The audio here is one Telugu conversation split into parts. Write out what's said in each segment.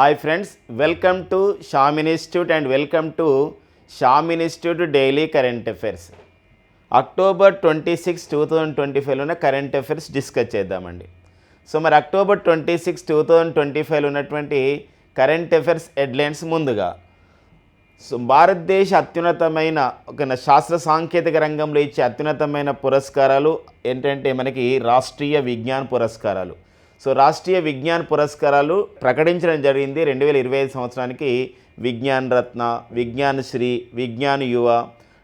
Hi friends welcome to Sham institute and welcome to Sham institute daily current affairs October twenty six two thousand twenty ఫైవ్లో ఉన్న కరెంట్ అఫైర్స్ డిస్కస్ చేద్దామండి. సో మరి October twenty six two thousand twenty ఫైవ్లో ఉన్నటువంటి కరెంట్ అఫైర్స్ హెడ్లైన్స్ ముందుగా. సో భారతదేశ అత్యున్నతమైన ఒక శాస్త్ర సాంకేతిక రంగంలో ఇచ్చే అత్యున్నతమైన పురస్కారాలు ఏంటంటే మనకి రాష్ట్రీయ విజ్ఞాన పురస్కారాలు. సో రాష్ట్రీయ విజ్ఞాన్ పురస్కారాలు ప్రకటించడం జరిగింది రెండు వేల ఇరవై ఐదు సంవత్సరానికి విజ్ఞాన్ రత్న విజ్ఞాన్ శ్రీ విజ్ఞాన్ యువ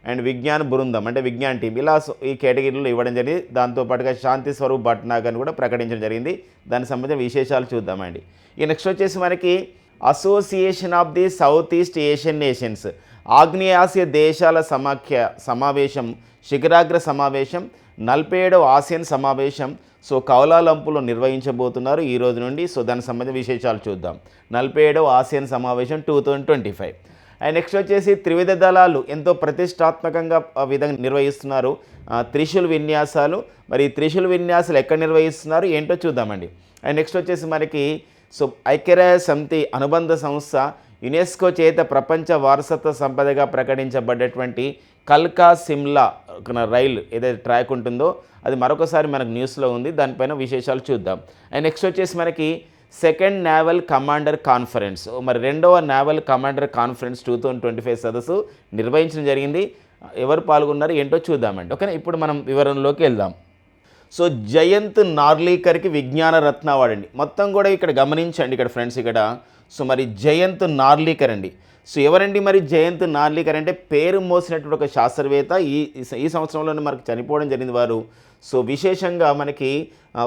అండ్ విజ్ఞాన్ బృందం అంటే విజ్ఞాన్ టీం. ఇలా ఈ కేటగిరీలో ఇవ్వడం జరిగింది. దాంతోపాటుగా శాంతి స్వరూప్ భట్నాగర్ కూడా ప్రకటించడం జరిగింది. దానికి సంబంధించిన విశేషాలు చూద్దామండి. ఈ నెక్స్ట్ వచ్చేసి మనకి association of the south east Asian nations ఆగ్నేయాసియా దేశాల సమాఖ్య సమావేశం శిఖరాగ్ర సమావేశం నలభై ఏడవ ఆసియన్ సమావేశం సో కౌలాలంపులో నిర్వహించబోతున్నారు. ఈ రోజు నుండి సో దానికి సంబంధించిన విశేషాలు చూద్దాం. నలభై ఏడవ ఆసియన్ సమావేశం two thousand twenty five. And next వచ్చేసి త్రివిధ దళాలు ఎంతో ప్రతిష్టాత్మకంగా విధంగా నిర్వహిస్తున్నారు. త్రిశూల్ విన్యాసాలు. మరి త్రిశూల్ విన్యాసాలు ఎక్కడ నిర్వహిస్తున్నారు ఏంటో చూద్దామండి. అండ్ నెక్స్ట్ వచ్చేసి మనకి సో ఐక్యరాజ్య సమితి అనుబంధ సంస్థ యునెస్కో చేత ప్రపంచ వారసత్వ సంపదగా ప్రకటించబడ్డటువంటి కల్కా సిమ్లా రైలు ఏదైతే ట్రాక్ ఉంటుందో అది మరొకసారి మనకు న్యూస్లో ఉంది. దానిపైన విశేషాలు చూద్దాం. అండ్ నెక్స్ట్ వచ్చేసి మనకి సెకండ్ నేవల్ కమాండర్ కాన్ఫరెన్స్. మరి రెండవ naval commander conference two thousand twenty five సదస్సు నిర్వహించడం జరిగింది. ఎవరు పాల్గొన్నారు ఏంటో చూద్దామండి. ఓకేనా? ఇప్పుడు మనం వివరంలోకి వెళ్దాం. సో జయంత్ నార్లీకర్కి విజ్ఞాన రత్న అవార్డు అండి. మొత్తం కూడా ఇక్కడ గమనించండి ఇక్కడ ఫ్రెండ్స్ ఇక్కడ. సో మరి జయంత్ నార్లీకర్ అండి. సో ఎవరండి మరి జయంత్ నార్లీకర్ అంటే పేరు మోసినటువంటి ఒక శాస్త్రవేత్త? ఈ ఈ సంవత్సరంలోనే మనకు చనిపోవడం జరిగింది వారు. సో విశేషంగా మనకి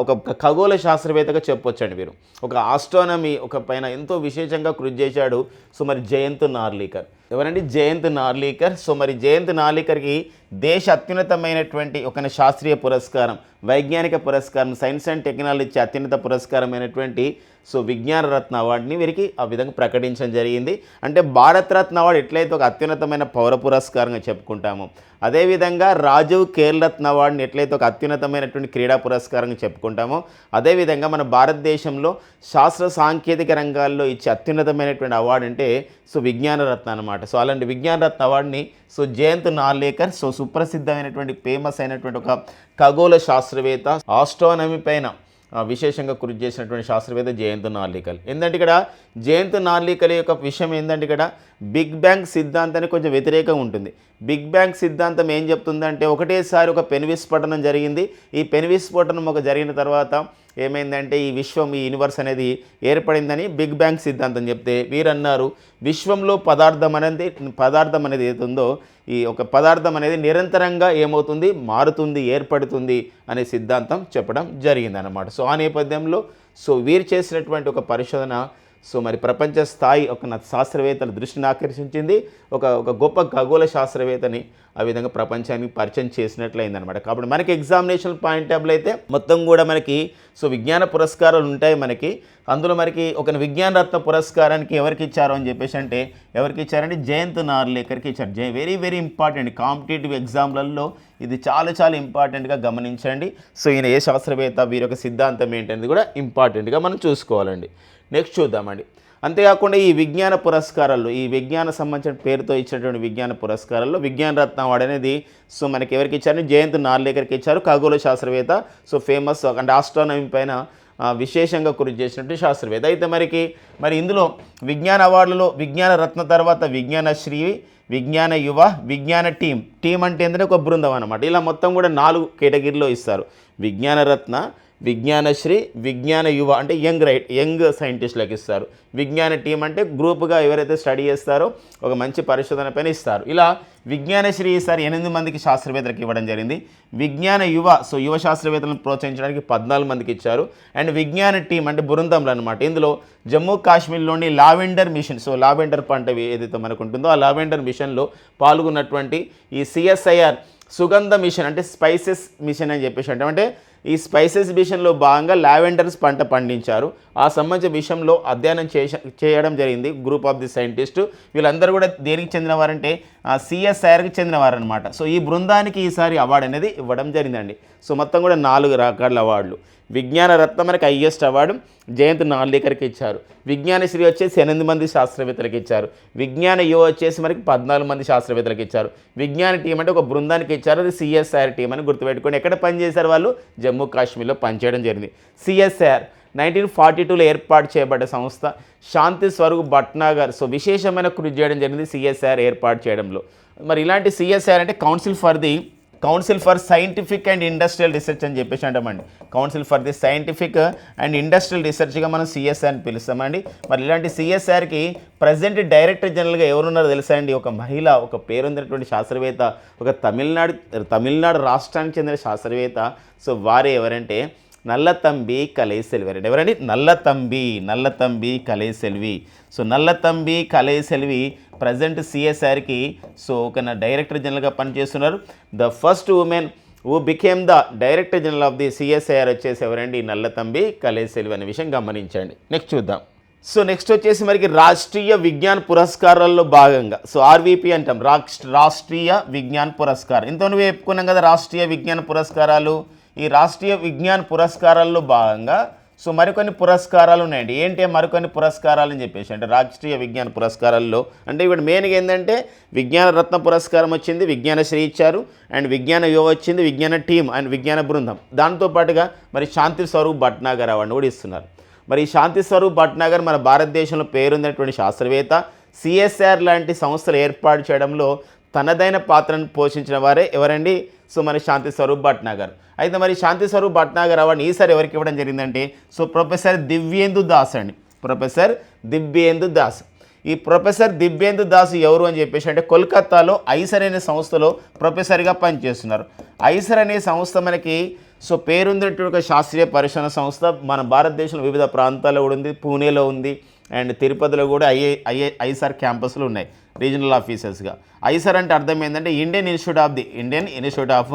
ఒక ఒక ఖగోళ శాస్త్రవేత్తగా చెప్పొచ్చండి వీరు ఒక ఆస్ట్రానమీ ఒక పైన ఎంతో విశేషంగా కృషి చేశాడు. సో మరి జయంత్ నార్లీకర్. ఎవరండి? జయంత్ నార్లీకర్. సో మరి జయంత్ నార్లీకర్కి దేశ అత్యున్నతమైనటువంటి ఒక శాస్త్రీయ పురస్కారం వైజ్ఞానిక పురస్కారం సైన్స్ అండ్ టెక్నాలజీ ఇచ్చే అత్యున్నత పురస్కారమైనటువంటి సో విజ్ఞాన రత్న అవార్డుని వీరికి ఆ విధంగా ప్రకటించడం జరిగింది. అంటే భారతరత్న అవార్డు ఎట్లయితే ఒక అత్యున్నతమైన పౌర పురస్కారంగా చెప్పుకుంటామో అదేవిధంగా రాజీవ్ ఖేల్ రత్న అవార్డుని ఎట్లయితే ఒక అత్యున్నతమైనటువంటి క్రీడా పురస్కారంగా చెప్పుకుంటామో అదేవిధంగా మన భారతదేశంలో శాస్త్ర సాంకేతిక రంగాల్లో ఇచ్చే అత్యున్నతమైనటువంటి అవార్డు అంటే సో విజ్ఞాన రత్న అనమాట సో అలాంటి విజ్ఞాన రత్న అవార్డుని సో జయంత్ నార్లేకర్ సో సుప్రసిద్ధమైనటువంటి ఫేమస్ అయినటువంటి ఒక ఖగోళ శాస్త్రవేత్త ఆస్ట్రానమీ పైన విశేషంగా కృషి చేసినటువంటి శాస్త్రవేత్త జయంత్ నార్లికల్ ఏంటంటే ఇక్కడ జయంత్ నార్లికల్ యొక్క విషయం ఏంటంటే ఇక్కడ బిగ్ బ్యాంగ్ సిద్ధాంతానికి కొంచెం వ్యతిరేకంగా ఉంటుంది. బిగ్ బ్యాంగ్ సిద్ధాంతం ఏం చెప్తుందంటే ఒకటేసారి ఒక పెను విస్ఫోటనం జరిగింది. ఈ పెను విస్ఫోటనం ఒక జరిగిన తర్వాత ఏమైందంటే ఈ విశ్వం ఈ యూనివర్స్ అనేది ఏర్పడిందని బిగ్ బ్యాంగ్ సిద్ధాంతం చెప్తే వీరన్నారు విశ్వంలో పదార్థం అనేది పదార్థం అనేది ఏతుందో ఈ ఒక పదార్థం అనేది నిరంతరంగా ఏమవుతుంది మారుతుంది ఏర్పడుతుంది అనే సిద్ధాంతం చెప్పడం జరిగిందనమాట సో ఆ నేపథ్యంలో సో వీరు చేసినటువంటి ఒక పరిశోధన సో మరి ప్రపంచ స్థాయి ఒక శాస్త్రవేత్తల దృష్టిని ఆకర్షించింది. ఒక ఒక గొప్ప ఖగోళ శాస్త్రవేత్తని ఆ విధంగా ప్రపంచానికి పరిచయం చేసినట్లయిందనమాట కాబట్టి మనకి ఎగ్జామినేషన్ పాయింట్ టేబుల్ అయితే మొత్తం కూడా మనకి సో విజ్ఞాన పురస్కారాలు ఉంటాయి మనకి. అందులో మనకి ఒక విజ్ఞాన రత్న పురస్కారానికి ఎవరికి ఇచ్చారు అని చెప్పేసి అంటే ఎవరికి ఇచ్చారంటే జయంత్ నార్లేకర్కి ఇచ్చారు. జయ వెరీ వెరీ ఇంపార్టెంట్. కాంపిటేటివ్ ఎగ్జామ్లలో ఇది చాలా చాలా ఇంపార్టెంట్గా గమనించండి. సో ఈయన ఏ శాస్త్రవేత్త వీరి యొక్క సిద్ధాంతం ఏంటనేది కూడా ఇంపార్టెంట్గా మనం చూసుకోవాలండి. నెక్స్ట్ చూద్దామండి. అంతేకాకుండా ఈ విజ్ఞాన పురస్కారాల్లో ఈ విజ్ఞాన సంబంధించిన పేరుతో ఇచ్చినటువంటి విజ్ఞాన పురస్కారాల్లో విజ్ఞాన రత్న అవార్డు అనేది సో మనకి ఎవరికి ఇచ్చారు? జయంత్ నార్లేకర్కి ఇచ్చారు ఖగోళ శాస్త్రవేత్త సో ఫేమస్ అంటే ఆస్ట్రానమీ పైన విశేషంగా కృషి చేసినట్టు శాస్త్రవేత్త. అయితే మరికి మరి ఇందులో విజ్ఞాన అవార్డులో విజ్ఞాన రత్న తర్వాత విజ్ఞాన శ్రీ విజ్ఞాన యువ విజ్ఞాన టీం. టీం అంటే ఏంటంటే ఒక బృందం అనమాట ఇలా మొత్తం కూడా నాలుగు కేటగిరీలో ఇస్తారు. విజ్ఞాన రత్న విజ్ఞానశ్రీ విజ్ఞాన యువ అంటే యంగ్ రైట్ యంగ్ సైంటిస్టులకు ఇస్తారు. విజ్ఞాన టీం అంటే గ్రూప్గా ఎవరైతే స్టడీ చేస్తారో ఒక మంచి పరిశోధన పైన ఇస్తారు. ఇలా విజ్ఞానశ్రీ ఈసారి ఎనిమిది మందికి శాస్త్రవేత్తలకు ఇవ్వడం జరిగింది. విజ్ఞాన యువ సో యువ శాస్త్రవేత్తలను ప్రోత్సహించడానికి పద్నాలుగు మందికి ఇచ్చారు. అండ్ విజ్ఞాన టీం అంటే బృందంలో అనమాట ఇందులో జమ్మూ కాశ్మీర్లోని లావెండర్ మిషన్ సో లావెండర్ పంట ఏదైతే మనకు ఉంటుందో ఆ లావెండర్ మిషన్లో పాల్గొన్నటువంటి ఈ సిఎస్ఐఆర్ సుగంధ మిషన్ అంటే స్పైసెస్ మిషన్ అని చెప్పేసి అంటే. అంటే ఈ స్పైసెస్ మిషన్లో భాగంగా లావెండర్స్ పంట పండించారు. ఆ సంబంధించిన విషయంలో అధ్యయనం చేయడం జరిగింది. Group of the scientist. వీళ్ళందరూ కూడా దేనికి చెందినవారంటే సిఎస్ఐఆర్కి చెందినవారనమాట సో ఈ బృందానికి ఈసారి అవార్డు అనేది ఇవ్వడం జరిగిందండి. సో మొత్తం కూడా నాలుగు రకాల అవార్డులు. విజ్ఞాన రత్నం మనకి హైయెస్ట్ అవార్డు జయంత్ నార్లికర్కి ఇచ్చారు. విజ్ఞానశ్రీ వచ్చేసి ఎనిమిది మంది శాస్త్రవేత్తలకు ఇచ్చారు. విజ్ఞాన యువ వచ్చేసి మనకి పద్నాలుగు మంది శాస్త్రవేత్తలకు ఇచ్చారు. విజ్ఞాన టీం అంటే ఒక బృందానికి ఇచ్చారు. అది సిఎస్ఆర్ టీం అని గుర్తుపెట్టుకోండి. ఎక్కడ పనిచేశారు వాళ్ళు? జమ్మూ కాశ్మీర్లో పనిచేయడం జరిగింది. సిఎస్ఆర్ నైన్టీన్ ఫార్టీ టూలో ఏర్పాటు చేయబడ్డ సంస్థ శాంతి స్వరూప్ భట్నాగర్. సో విశేషమైన కృషి చేయడం జరిగింది. సిఎస్ఆర్ ఏర్పాటు చేయడంలో. మరి ఇలాంటి సిఎస్ఆర్ అంటే council for the council for scientific and industrial research అని చెప్పేసి అంటామండి. Council for the scientific and industrial రీసెర్చ్గా మనం సిఎస్ఆర్ అని పిలుస్తామండి. మరి ఇలాంటి సిఎస్ఆర్కి ప్రజెంట్ డైరెక్టర్ జనరల్గా ఎవరున్నారో తెలుసా అండి? ఒక మహిళ ఒక పేరొందినటువంటి శాస్త్రవేత్త ఒక తమిళనాడు తమిళనాడు రాష్ట్రానికి చెందిన శాస్త్రవేత్త. సో వారే ఎవరంటే నల్లతంబి కలైసెల్వి. అంటే ఎవరండి నల్లతంబి నల్లతంబి కలైసెల్వి. సో నల్లతంబి కలైసెల్వి ప్రజెంట్ సిఎస్ఆర్కి సో ఒక డైరెక్టర్ జనరల్గా పనిచేస్తున్నారు. The first women who became the director general of the CSIR వచ్చేసి ఎవరండి? నల్లతంబి కలైసెల్వి అనే విషయం గమనించండి. నెక్స్ట్ చూద్దాం. సో నెక్స్ట్ వచ్చేసి మనకి రాష్ట్రీయ విజ్ఞాన్ పురస్కారాల్లో భాగంగా. సో ఆర్వీపీ అంటాం. రాష్ట్రీయ విజ్ఞాన్ పురస్కారం. ఇంతవరకు చెప్పుకున్నాం కదా రాష్ట్రీయ విజ్ఞాన పురస్కారాలు. ఈ రాష్ట్రీయ విజ్ఞాన్ పురస్కారాల్లో భాగంగా సో మరికొన్ని పురస్కారాలు ఉన్నాయండి. ఏంటి మరికొన్ని పురస్కారాలు అని చెప్పేసి అంటే రాష్ట్రీయ విజ్ఞాన పురస్కారాల్లో అంటే ఇప్పుడు మెయిన్గా ఏంటంటే విజ్ఞాన రత్న పురస్కారం వచ్చింది విజ్ఞాన శ్రీ ఇచ్చారు అండ్ విజ్ఞాన యువ వచ్చింది విజ్ఞాన టీం అండ్ విజ్ఞాన బృందం. దాంతో పాటుగా మరి శాంతి స్వరూప్ భట్నాగర్ అవార్డు కూడా ఇస్తున్నారు. మరి ఈ శాంతి స్వరూప్ భట్నాగర్ మన భారతదేశంలో పేరున్నటువంటి శాస్త్రవేత్త సిఎస్ఆర్ లాంటి సంస్థలు ఏర్పాటు చేయడంలో తనదైన పాత్రను పోషించిన వారే ఎవరండి? సో మరి శాంతి స్వరూప్ భట్నాగర్. అయితే మరి శాంతి స్వరూప్ భట్నాగర్ అవార్డు ఈసారి ఎవరికి ఇవ్వడం జరిగిందంటే సో ప్రొఫెసర్ దివ్యేందు దాస్ అండి. ప్రొఫెసర్ దివ్యేందు దాస్. ఈ ప్రొఫెసర్ దివ్యేందు దాస్ ఎవరు అని చెప్పేసి అంటే కోల్కత్తాలో ఐసర్ అనే సంస్థలో ప్రొఫెసర్గా పనిచేస్తున్నారు. ఐసర్ అనే సంస్థ మనకి సో పేరుందినటువంటి ఒక శాస్త్రీయ పరిశోధన సంస్థ. మన భారతదేశంలో వివిధ ప్రాంతాల్లో కూడా ఉంది పూణేలో ఉంది. అండ్ తిరుపతిలో కూడా ఐఏ ఐఏ ఐసార్ క్యాంపస్లు ఉన్నాయి రీజనల్ ఆఫీసర్స్గా ఐసర్ అంటే అర్థం ఏంటంటే Indian institute of the Indian institute of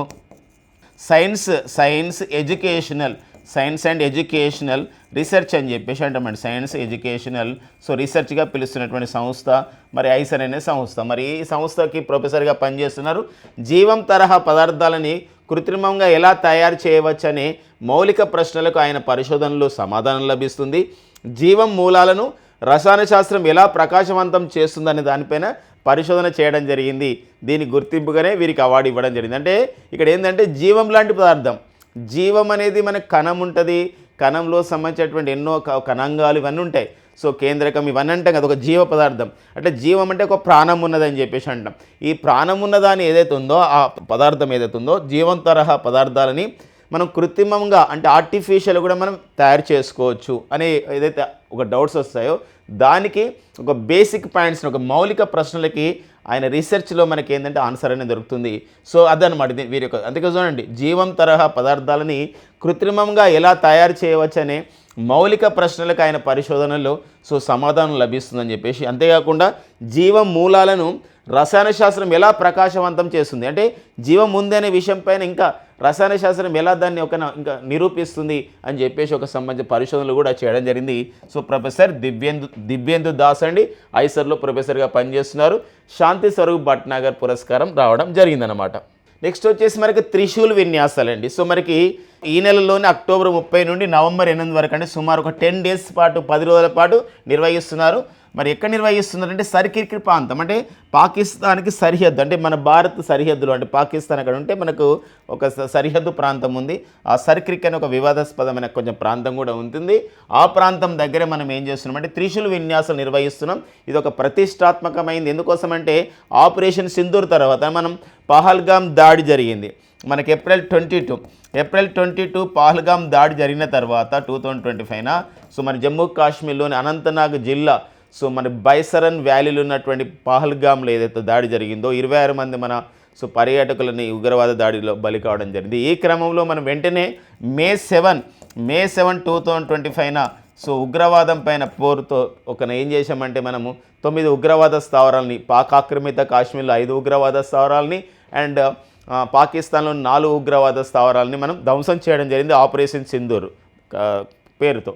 science science educational science and educational research అని చెప్పేసి అంటామండి సైన్స్ ఎడ్యుకేషనల్ సో రీసెర్చ్గా పిలుస్తున్నటువంటి సంస్థ మరి ఐసర్ అనే సంస్థ మరి ఈ సంస్థకి ప్రొఫెసర్గా పనిచేస్తున్నారు జీవం తరహా పదార్థాలని కృత్రిమంగా ఎలా తయారు చేయవచ్చనే మౌలిక ప్రశ్నలకు ఆయన పరిశోధనలో సమాధానం లభిస్తుంది జీవం మూలాలను రసాయన శాస్త్రం ఎలా ప్రకాశవంతం చేస్తుందనే దానిపైన పరిశోధన చేయడం జరిగింది. దీని గుర్తింపుగానే వీరికి అవార్డు ఇవ్వడం జరిగింది. అంటే ఇక్కడ ఏంటంటే జీవం లాంటి పదార్థం. జీవం అనేది మనకు కణం ఉంటుంది. కణంలో సంబంధించినటువంటి ఎన్నో క- కణాంగాలు ఇవన్నీ ఉంటాయి. సో కేంద్రకం ఇవన్నీ అంటాం కదా ఒక జీవ పదార్థం. అంటే జీవం అంటే ఒక ప్రాణం ఉన్నదని చెప్పేసి అంటాం. ఈ ప్రాణం ఉన్నదాన్ని ఏదైతే ఉందో ఆ పదార్థం ఏదైతే ఉందో జీవం తరహా పదార్థాలని మనం కృత్రిమంగా అంటే ఆర్టిఫిషియల్ కూడా మనం తయారు చేసుకోవచ్చు అనే ఏదైతే ఒక డౌట్స్ వస్తాయో దానికి ఒక బేసిక్ పాయింట్స్ని ఒక మౌలిక ప్రశ్నలకి ఆయన రీసెర్చ్లో మనకి ఏంటంటే ఆన్సర్ అనేది దొరుకుతుంది. సో అదనమాట ఇది వీరి యొక్క అందుకే చూడండి జీవం తరహా పదార్థాలని కృత్రిమంగా ఎలా తయారు చేయవచ్చనే మౌలిక ప్రశ్నలకు ఆయన పరిశోధనలో సో సమాధానం లభిస్తుందని చెప్పేసి అంతేకాకుండా జీవం మూలాలను రసాయన శాస్త్రం ఎలా ప్రకాశవంతం చేస్తుంది? అంటే జీవం ఉందనే విషయం పైన ఇంకా రసాయన శాస్త్రం ఎలా దాన్ని ఒక ఇంకా నిరూపిస్తుంది అని చెప్పేసి ఒక సంబంధించిన పరిశోధనలు కూడా చేయడం జరిగింది. సో ప్రొఫెసర్ దివ్యేందు దివ్యేందు దాస్ అండి. ఐసర్లో ప్రొఫెసర్గా పనిచేస్తున్నారు. శాంతి స్వరూప్ భట్నాగర్ పురస్కారం రావడం జరిగిందనమాట నెక్స్ట్ వచ్చేసి మనకి త్రిశూల్ విన్యాసాలండి. సో మనకి ఈ నెలలోనే అక్టోబర్ ముప్పై నుండి నవంబర్ ఎనిమిది వరకు అంటే సుమారు ఒక టెన్ డేస్ పాటు పది రోజుల పాటు నిర్వహిస్తున్నారు. మరి ఎక్కడ నిర్వహిస్తున్నారంటే సరికిరికి ప్రాంతం. అంటే పాకిస్తాన్కి సరిహద్దు అంటే మన భారత్ సరిహద్దులు అంటే పాకిస్తాన్ అక్కడ ఉంటే మనకు ఒక సరిహద్దు ప్రాంతం ఉంది. ఆ సరిక్రిక్ అనే ఒక వివాదాస్పదమైన కొంచెం ప్రాంతం కూడా ఉంటుంది. ఆ ప్రాంతం దగ్గర మనం ఏం చేస్తున్నాం అంటే త్రిశూల్ విన్యాసం నిర్వహిస్తున్నాం. ఇది ఒక ప్రతిష్టాత్మకమైంది. ఎందుకోసమంటే ఆపరేషన్ సింధూర్ తర్వాత మనం పహల్గామ్ దాడి జరిగింది. మనకి April twenty two. April twenty two Pahalgam దాడి జరిగిన తర్వాత టూ థౌజండ్ ట్వంటీ ఫైవ్న సో మన జమ్మూ కాశ్మీర్లోని అనంతనాగ్ జిల్లా సో మన బైసరన్ వ్యాలీలో ఉన్నటువంటి పహల్గామ్లో ఏదైతే దాడి జరిగిందో ఇరవై ఆరు మంది మన సో పర్యాటకులని ఉగ్రవాద దాడిలో బలి కావడం జరిగింది. ఈ క్రమంలో మనం వెంటనే May seven May seven two thousand twenty ఫైవ్న so ఉగ్రవాదం పైన పోరుతో ఒక ఏం చేశామంటే మనము తొమ్మిది ఉగ్రవాద స్థావరాలని పాక్ ఆక్రమిత కాశ్మీర్లో ఐదు ఉగ్రవాద స్థావరాలని అండ్ పాకిస్తాన్లోని పాకిస్తాన్లో నాలుగు ఉగ్రవాద స్థావరాలని మనం ధ్వంసం చేయడం జరిగింది ఆపరేషన్ సింధూర్ పేరుతో.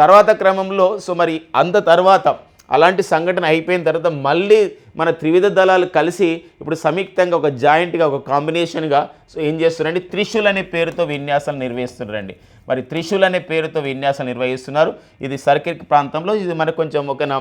తర్వాత క్రమంలో సో మరి అంత తర్వాత అలాంటి సంఘటన అయిపోయిన తర్వాత మళ్ళీ మన త్రివిధ దళాలు కలిసి ఇప్పుడు సంయుక్తంగా ఒక జాయింట్గా ఒక కాంబినేషన్గా సో ఏం చేస్తున్నారండి? త్రిశూల్ అనే పేరుతో విన్యాసాలు నిర్వహిస్తున్నారండి. మరి త్రిశూల్ అనే పేరుతో విన్యాసాలు నిర్వహిస్తున్నారు. ఇది సర్కిల్ ప్రాంతంలో ఇది మనకు కొంచెం ఒక నా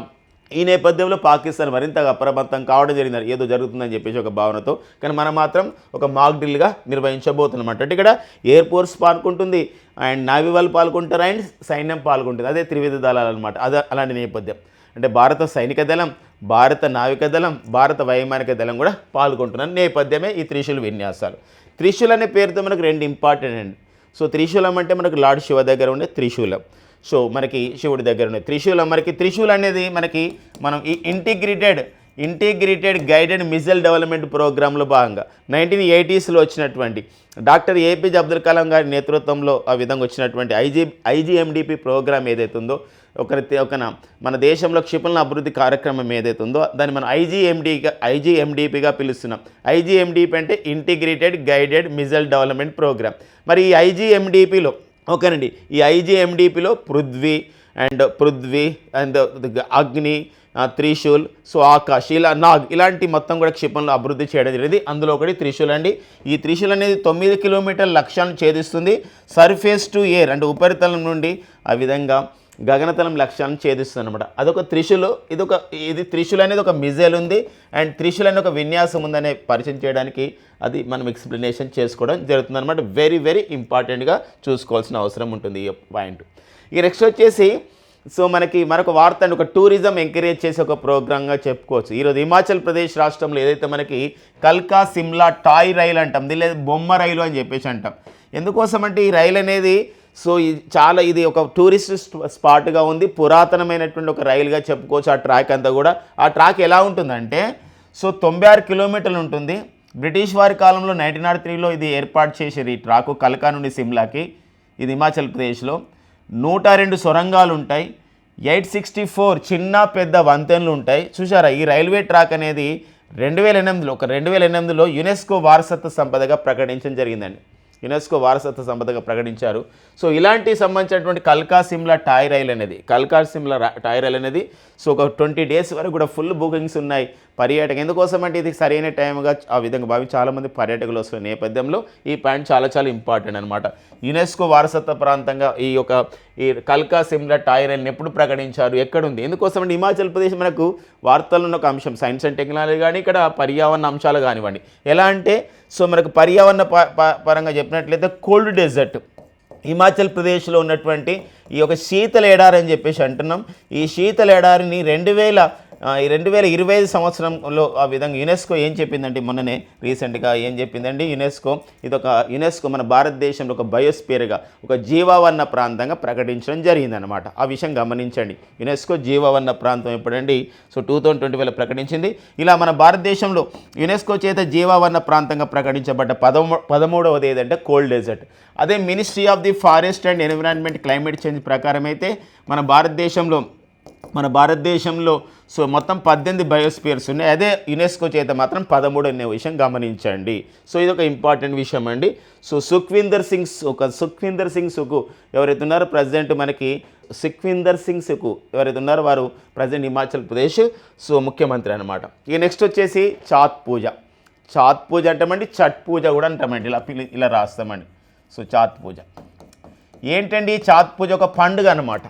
ఈ నేపథ్యంలో పాకిస్తాన్ మరింతగా అప్రమత్తం కావడం జరిగింది ఏదో జరుగుతుందని చెప్పేసి ఒక భావనతో కానీ మనం మాత్రం ఒక మాక్ డ్రిల్గా నిర్వహించబోతున్నమాట అంటే ఇక్కడ ఎయిర్ ఫోర్స్ పాల్గొంటుంది అండ్ నావీ వాళ్ళు పాల్గొంటారు అండ్ సైన్యం పాల్గొంటుంది. అదే త్రివిధ దళాలు అనమాట అదే అలాంటి నేపథ్యం. అంటే భారత సైనిక దళం భారత నావిక దళం భారత వైమానిక దళం కూడా పాల్గొంటున్న నేపథ్యమే ఈ త్రిశూల్ విన్యాసాలు. త్రిశూల్ అనే పేరుతో మనకు రెండు ఇంపార్టెంట్ అండి. సో త్రిశూలం అంటే మనకు లార్డ్ శివ దగ్గర ఉండే త్రిశూలం. సో మనకి శివుడి దగ్గర ఉన్నాయి త్రిశూలం మనకి త్రిశూల్ అనేది మనకి మనం ఈ integrated integrated guided missile development ప్రోగ్రాంలో భాగంగా నైన్టీన్ ఎయిటీస్లో వచ్చినటువంటి డాక్టర్ ఏపీజే అబ్దుల్ కలాం గారి నేతృత్వంలో ఆ విధంగా వచ్చినటువంటి ఐజీ ఐజీఎండిపి ప్రోగ్రామ్ ఏదైతే ఉందో ఒకరి ఒక మన దేశంలో క్షిపణుల అభివృద్ధి కార్యక్రమం ఏదైతే ఉందో దాన్ని మనం ఐజీఎండిగా ఐజీఎండిపిగా పిలుస్తున్నాం. ఐజీఎండిపి అంటే integrated guided missile development programme మరి ఈ ఐజీఎండిపిలో ఓకేనండి. ఈ ఐజీఎండిపిలో Prithvi and Prithvi and Agni Trishul so Akash ఇలా నాగ్ ఇలాంటి మొత్తం కూడా క్షిపణులు అభివృద్ధి చేయడం జరిగింది. అందులో ఒకటి త్రిశూల్ అండి. ఈ త్రిశూల్ అనేది తొమ్మిది కిలోమీటర్ల లక్ష్యాన్ని ఛేదిస్తుంది. సర్ఫేస్ టు ఎయిర్ అంటే ఉపరితలం నుండి ఆ విధంగా గగనతలం లక్ష్యాలను ఛేదిస్తుంది అనమాట అదొక త్రిశూలు ఇదొక ఇది త్రిశూల్ అనేది ఒక మిజైల్ ఉంది. అండ్ త్రిశులు అనే ఒక విన్యాసం ఉందనే పరిచయం చేయడానికి అది మనం ఎక్స్ప్లెనేషన్ చేసుకోవడం జరుగుతుంది అనమాట వెరీ వెరీ ఇంపార్టెంట్గా చూసుకోవాల్సిన అవసరం ఉంటుంది ఈ పాయింట్ ఈ నెక్స్ట్ వచ్చేసి సో మనకి మరొక వార్త అండి. ఒక టూరిజం ఎంకరేజ్ చేసే ఒక ప్రోగ్రామ్గా చెప్పుకోవచ్చు. ఈరోజు హిమాచల్ ప్రదేశ్ రాష్ట్రంలో ఏదైతే మనకి కల్కా సిమ్లా టాయ్ రైలు అంటాం లేదా బొమ్మ రైలు అని చెప్పేసి అంటాం. ఎందుకోసం అంటే ఈ రైలు అనేది సో ఇది చాలా ఇది ఒక టూరిస్ట్ స్ప- స్పాట్గా ఉంది. పురాతనమైనటువంటి ఒక రైలుగా చెప్పుకోవచ్చు ఆ ట్రాక్ అంతా కూడా. ఆ ట్రాక్ ఎలా ఉంటుందంటే సో తొంభై ఆరు కిలోమీటర్లు ఉంటుంది. బ్రిటిష్ వారి కాలంలో నైన్టీన్ నాట్ త్రీలో ఇది ఏర్పాటు చేసేది ఈ ట్రాకు కల్కా నుండి సిమ్లాకి ఇది హిమాచల్ ప్రదేశ్లో. నూట రెండు సొరంగాలు ఉంటాయి. ఎయిట్ సిక్స్టీ ఫోర్ చిన్న పెద్ద వంతెనలు ఉంటాయి. చూసారా ఈ రైల్వే ట్రాక్ అనేది రెండు వేల ఎనిమిదిలో ఒక రెండు వేల ఎనిమిదిలో యునెస్కో వారసత్వ సంపదగా ప్రకటించడం జరిగిందండి. యునెస్కో వారసత్వ సంపదగా ప్రకటించారు. సో ఇలాంటి సంబంధించినటువంటి కల్కా సిమ్లా టాయ్ రైల్ అనేది కల్కా సిమ్లా టాయ్ రైల్ అనేది సో ఒక ట్వంటీ డేస్ వరకు కూడా ఫుల్ బుకింగ్స్ ఉన్నాయి. పర్యాటక ఎందుకోసం అంటే ఇది సరైన టైంగా ఆ విధంగా భావి చాలామంది పర్యాటకులు వస్తున్న నేపథ్యంలో ఈ పాయింట్ చాలా చాలా ఇంపార్టెంట్ అనమాట యునెస్కో వారసత్వ ప్రాంతంగా ఈ యొక్క ఈ కల్కా సిమ్లా టాయ్ రైల్ని ఎప్పుడు ప్రకటించారు? ఎక్కడుంది? ఎందుకోసం అంటే హిమాచల్ ప్రదేశ్ మనకు వార్తల్లో ఒక అంశం సైన్స్ అండ్ టెక్నాలజీ కానీ ఇక్కడ పర్యావరణ అంశాలు కానివ్వండి. ఎలా అంటే సో మనకు పర్యావరణ ప- ప- పరంగా చెప్పినట్లయితే కోల్డ్ డెజర్ట్. హిమాచల్ ప్రదేశ్లో ఉన్నటువంటి ఈ యొక్క శీతల ఎడారి అని చెప్పేసి అంటున్నాం. ఈ శీతల ఎడారిని రెండు వేల ఈ రెండు వేల ఇరవై ఐదు సంవత్సరంలో ఆ విధంగా యునెస్కో ఏం చెప్పిందంటే మొన్ననే రీసెంట్గా ఏం చెప్పిందండి యునెస్కో ఇది ఒక యునెస్కో మన భారతదేశంలో ఒక బయోస్పియర్గా ఒక జీవావరణ ప్రాంతంగా ప్రకటించడం జరిగిందనమాట ఆ విషయం గమనించండి. యునెస్కో జీవావరణ ప్రాంతం ఎప్పుడండి? సో టూ థౌజండ్ ట్వంటీ వేల ప్రకటించింది. ఇలా మన భారతదేశంలో యునెస్కో చేత జీవావరణ ప్రాంతంగా ప్రకటించబడ్డ పదమూ పదమూడవది ఏదంటే కోల్డ్ డెజర్ట్. అదే ministry of the forest and environment climate change ప్రకారం అయితే మన భారతదేశంలో మన భారతదేశంలో సో మొత్తం పద్దెనిమిది బయోస్పియర్స్ ఉన్నాయి. అదే యునెస్కో చేత మాత్రం పదమూడు అనే విషయం గమనించండి. సో ఇది ఒక ఇంపార్టెంట్ విషయం అండి. సో సుఖ్వీందర్ సింగ్ ఒక సుఖ్వీందర్ సింగ్ సుకు ఎవరైతే ఉన్నారో ప్రజెంట్ మనకి సుఖ్వీందర్ సింగ్ సుకు ఎవరైతే ఉన్నారో వారు ప్రజెంట్ హిమాచల్ ప్రదేశ్ సో ముఖ్యమంత్రి అనమాట ఇక నెక్స్ట్ వచ్చేసి చాత్ పూజ. చాత్ పూజ అంటామండి చట్ పూజ కూడా అంటామండి. ఇలా ఇలా రాస్తామండి. సో చాత్ పూజ. ఏంటండి చాత్ పూజ ఒక పండుగ అనమాట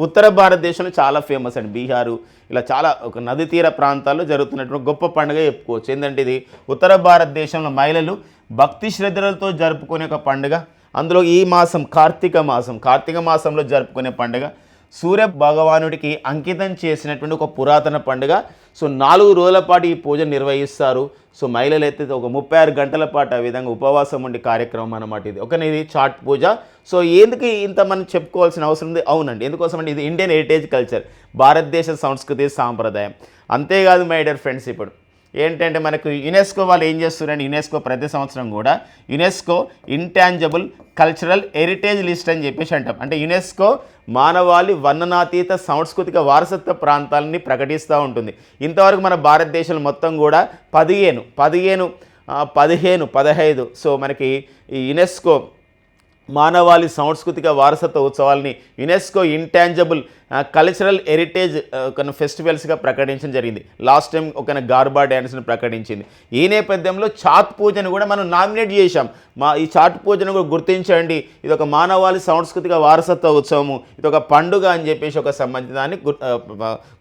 ఉత్తర భారతదేశంలో చాలా ఫేమస్ అండి. బీహారు ఇలా చాలా ఒక నది తీర ప్రాంతాల్లో జరుగుతున్నటువంటి గొప్ప పండుగ చెప్పుకోవచ్చు. ఏంటంటే ఇది ఉత్తర భారతదేశంలో మహిళలు భక్తి శ్రద్ధలతో జరుపుకునే ఒక పండుగ. అందులో ఈ మాసం కార్తీక మాసం. కార్తీక మాసంలో జరుపుకునే పండుగ. సూర్య భగవానుడికి అంకితం చేసినటువంటి ఒక పురాతన పండుగ. సో నాలుగు రోజుల పాటు ఈ పూజ నిర్వహిస్తారు. సో మహిళలు అయితే ఒక ముప్పై ఆరు గంటల పాటు ఆ విధంగా ఉపవాసం ఉండే కార్యక్రమం అన్నమాట ఇది. ఒక ఇది చాట్ పూజ. సో ఎందుకు ఇంత మనం చెప్పుకోవాల్సిన అవసరం ఉంది? అవునండి. ఎందుకోసం అంటే ఇది ఇండియన్ హెరిటేజ్ కల్చర్ భారతదేశ సంస్కృతి సాంప్రదాయం. అంతేకాదు మై డియర్ ఫ్రెండ్స్ ఇప్పుడు ఏంటంటే మనకు యునెస్కో వాళ్ళు ఏం చేస్తున్నారంటే యునెస్కో ప్రతి సంవత్సరం కూడా UNESCO intangible cultural heritage list అని చెప్పేసి అంటాం. అంటే యునెస్కో మానవాళి వర్ణనాతీత సాంస్కృతిక వారసత్వ ప్రాంతాలని ప్రకటిస్తూ ఉంటుంది. ఇంతవరకు మన భారతదేశంలో మొత్తం కూడా పదిహేను పదిహేను పదిహేను పదహైదు సో మనకి ఈ యునెస్కో మానవాళి సాంస్కృతిక వారసత్వ ఉత్సవాల్ని యునెస్కో ఇంటాంజబుల్ కల్చరల్ హెరిటేజ్ కొన్ని ఫెస్టివల్స్గా ప్రకటించడం జరిగింది. లాస్ట్ టైం ఒక గార్బా డ్యాన్స్ని ప్రకటించింది. ఈ నేపథ్యంలో చాత్ పూజను కూడా మనం నామినేట్ చేశాం. మా ఈ చాట్ పూజను కూడా గుర్తించండి. ఇది ఒక మానవాళి సాంస్కృతిక వారసత్వ ఉత్సవము. ఇది ఒక పండుగ అని చెప్పేసి ఒక సంబంధించిన గుర్-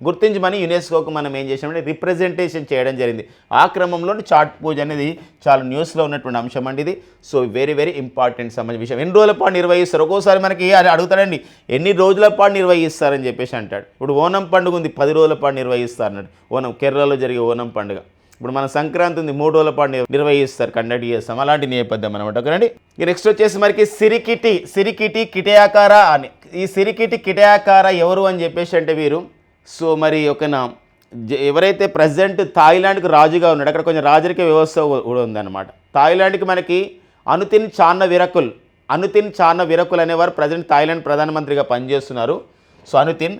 గుర్తించమని యునెస్కోకు మనం ఏం చేసామంటే రిప్రజెంటేషన్ చేయడం జరిగింది. ఆ క్రమంలో చాట్ పూజ అనేది చాలా న్యూస్లో ఉన్నటువంటి అంశం అండి ఇది. సో వెరీ వెరీ ఇంపార్టెంట్ సంబంధించిన విషయం. ఎన్ని రోజుల పాటు నిర్వహిస్తారు? ఒక్కోసారి మనకి అది అడుగుతాడండి. ఎన్ని రోజుల పాటు నిర్వహిస్తారు? నిర్వహిస్తారని చెప్పేసి అంటాడు. ఇప్పుడు ఓనం పండుగ ఉంది పది రోజుల పాటు నిర్వహిస్తారు అన్నాడు. ఓనం కేరళలో జరిగే ఓనం పండుగ. ఇప్పుడు మన సంక్రాంతి ఉంది మూడు రోజుల పాటు నిర్వహిస్తారు కండక్ట్ చేస్తాం. అలాంటి నేపథ్యం అనమాట ఓకేనండి నెక్స్ట్ వచ్చేసి మనకి సిరికిటి సిరికిటి కిటయాకార అని. ఈ సిరికిటి కిటయాకార ఎవరు అని చెప్పేసి అంటే వీరు సో మరి ఒక ఎవరైతే ప్రజెంట్ థాయిలాండ్కి రాజుగా ఉన్నాడు అక్కడ కొంచెం రాజరిక వ్యవస్థ కూడా ఉందన్నమాట. థాయిలాండ్కి మనకి అనుతిన్ చాన్న విరకుల్ అనుతిన్ చాన్న విరకుల్ అనేవారు ప్రజెంట్ థాయిలాండ్ ప్రధానమంత్రిగా పనిచేస్తున్నారు. So Anutin.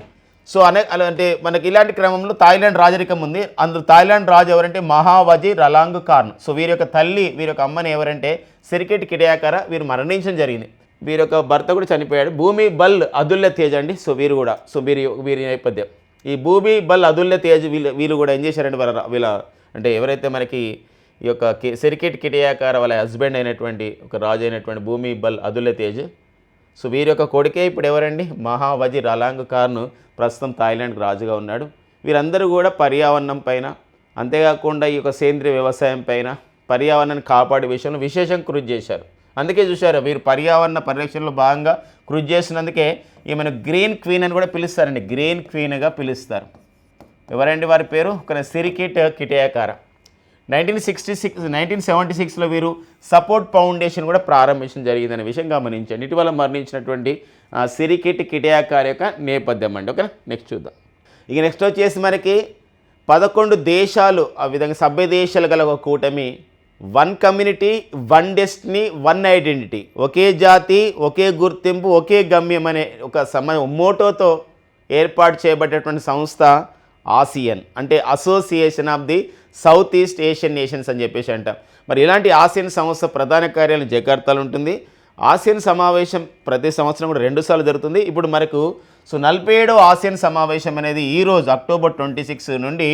సో అనే అంటే మనకి ఇలాంటి క్రమంలో థాయిలాండ్ రాజరికం ఉంది. అందులో థాయిలాండ్ రాజు ఎవరంటే మహావజి రలాంగ్ ఖాన్. సో వీరి యొక్క తల్లి వీరి యొక్క అమ్మని ఎవరంటే సిరికెట్ కిడయాకర వీరు మరణించడం జరిగింది. వీరి యొక్క భర్త కూడా చనిపోయాడు. భూమి బల్ అదుల్య తేజ్ అండి. సో వీరు కూడా సో వీరి వీరి నేపథ్యం. ఈ భూమి బల్ అదుల్య తేజ్ వీళ్ళు వీళ్ళు కూడా ఏం చేశారంటే వాళ్ళ వీళ్ళ అంటే ఎవరైతే మనకి ఈ యొక్క కి- సిరికెట్ కిటియాకార వాళ్ళ హస్బెండ్ అయినటువంటి ఒక రాజు అయినటువంటి భూమి బల్ అదుల్య తేజ్ సో వీరి యొక్క కొడుకే ఇప్పుడు ఎవరండి? మహావజి రలాంగ్ ప్రస్తుతం థాయిలాండ్కి రాజుగా ఉన్నాడు. వీరందరూ కూడా పర్యావరణం పైన అంతేకాకుండా ఈ యొక్క సేంద్రియ వ్యవసాయం పైన పర్యావరణాన్ని కాపాడే విషయంలో విశేషం కృషి చేశారు. అందుకే చూశారు వీరు పర్యావరణ పరిరక్షణలో భాగంగా కృషి చేసినందుకే ఈమెను గ్రీన్ క్వీన్ అని కూడా పిలుస్తారండి. గ్రీన్ క్వీన్గా పిలుస్తారు. ఎవరండి వారి పేరు? ఒక Sirikit Kitiyakara. Nineteen sixty six nineteen seventy సిక్స్లో వీరు సపోర్ట్ ఫౌండేషన్ కూడా ప్రారంభించడం జరిగిందనే విషయం గమనించండి. ఇటీవల మరణించినటువంటి సిరికిట్ కిటయాకార్ యొక్క నేపథ్యం అండి. ఓకే నెక్స్ట్ చూద్దాం. ఇక నెక్స్ట్ వచ్చేసి మనకి పదకొండు దేశాలు ఆ విధంగా సభ్య దేశాలు గల ఒక కూటమి one community one destiny one identity. ఒకే జాతి ఒకే గుర్తింపు ఒకే గమ్యం అనే ఒక సమ మోటోతో ఏర్పాటు చేయబడేటువంటి సంస్థ ఆసియన్ అంటే association of the south east Asian nations అని చెప్పేసి అంటాం. మరి ఇలాంటి ఆసియన్ సంస్థ ప్రధాన కార్యాలయం జకార్తాలో ఉంటుంది. ఆసియన్ సమావేశం ప్రతి సంవత్సరం కూడా రెండుసార్లు జరుగుతుంది. ఇప్పుడు మనకు సో నలభై ఏడో ఆసియన్ సమావేశం అనేది ఈ రోజు అక్టోబర్ ట్వంటీ సిక్స్ నుండి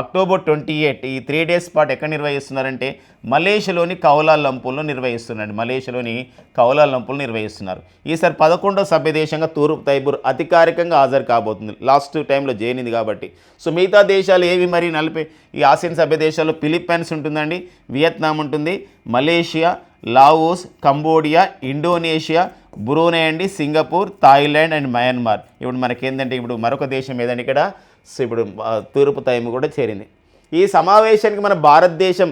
అక్టోబర్ ట్వంటీ ఎయిట్ ఈ త్రీ డేస్ పాటు ఎక్కడ నిర్వహిస్తున్నారంటే మలేషియాలోని కౌలాలంపూర్లో నిర్వహిస్తున్నారు మలేషియాలోని కౌలాలంపూర్లో నిర్వహిస్తున్నారు. ఈసారి పదకొండో సభ్య దేశంగా తూర్పు తైబూర్ అధికారికంగా హాజరు కాబోతుంది. లాస్ట్ టైంలో జైనింది కాబట్టి. సో మిగతా దేశాలు ఏవి మరి నలభై ఈ ఆసియన్ సభ్య దేశాల్లో ఫిలిప్పైన్స్ ఉంటుందండి వియత్నాం ఉంటుంది Malaysia Laos Cambodia Indonesia Brunei అండి సింగపూర్ థాయిలాండ్ అండ్ మయన్మార్. ఇప్పుడు మనకేంటంటే ఇప్పుడు మరొక దేశం ఏదండి ఇక్కడ? సో ఇప్పుడు తూర్పు తైము కూడా చేరింది. ఈ సమావేశానికి మన భారతదేశం